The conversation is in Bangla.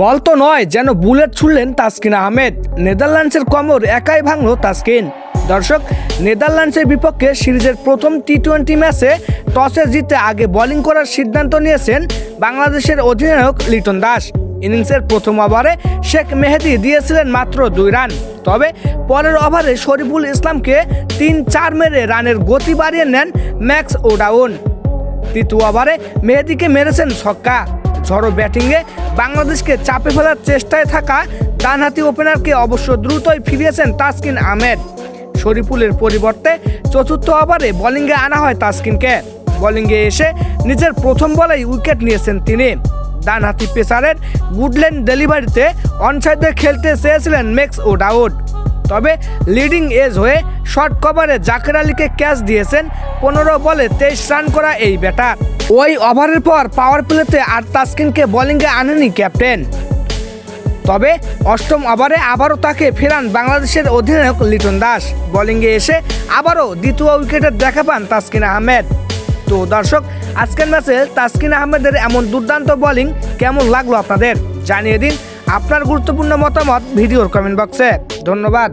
বল তো নয়, যেন বুলেট ছুড়লেন তাসকিন আহমেদ। নেদারল্যান্ডসের কমর একাই ভাঙল তাসকিন। দর্শক, নেদারল্যান্ডসের বিপক্ষে সিরিজের প্রথম টি টোয়েন্টি ম্যাচে টসে জিতে আগে বোলিং করার সিদ্ধান্ত নিয়েছেন বাংলাদেশের অধিনায়ক লিটন দাস। ইনিংসের প্রথম ওভারে শেখ মেহেদি দিয়েছিলেন মাত্র দুই রান। তবে পরের ওভারে শরীফুল ইসলামকে তিন চার মেরে রানের গতি বাড়িয়ে নেন ম্যাক্স ওডাউন। তৃতীয় ওভারে মেহেদিকে মেরেছেন ছক্কা। ঝড়ো ব্যাটিংয়ে বাংলাদেশকে চাপে ফেলার চেষ্টায় থাকা ডানহাতি ওপেনারকে অবশ্য দ্রুতই ফিরিয়েছেন তাসকিন আহমেদ। শরীফুলের পরিবর্তে চতুর্থ ওভারে বোলিংয়ে আনা হয় তাসকিনকে। বোলিংয়ে এসে নিজের প্রথম বলেই উইকেট নিয়েছেন তিনি। ডানহাতি পেসারের গুডল্যান্ড ডেলিভারিতে অনসাইডে খেলতে চেয়েছিলেন মেক্স ও ডাউড। তবে লিডিং এজ হয়ে শর্ট কভারে জাকের আলীকে ক্যাচ দিয়েছেন পনেরো বলে তেইশ রান করা এই ব্যাটার ওই ওভারের পর পাওয়ার প্লেতে আর তাসকিনকে বোলিংয়ে আনেনি ক্যাপ্টেন। তবে অষ্টম ওভারে আবারও তাকে ফেরান বাংলাদেশের অধিনায়ক লিটন দাস। বোলিংয়ে এসে আবারও দ্বিতীয় উইকেটের দেখা পান তাসকিন আহমেদ। তো দর্শক, আজকের ম্যাচে তাসকিন আহমেদের এমন দুর্দান্ত বোলিং কেমন লাগল আপনাদের? জানিয়ে দিন আপনার গুরুত্বপূর্ণ মতামত ভিডিওর কমেন্ট বক্সে ধন্যবাদ।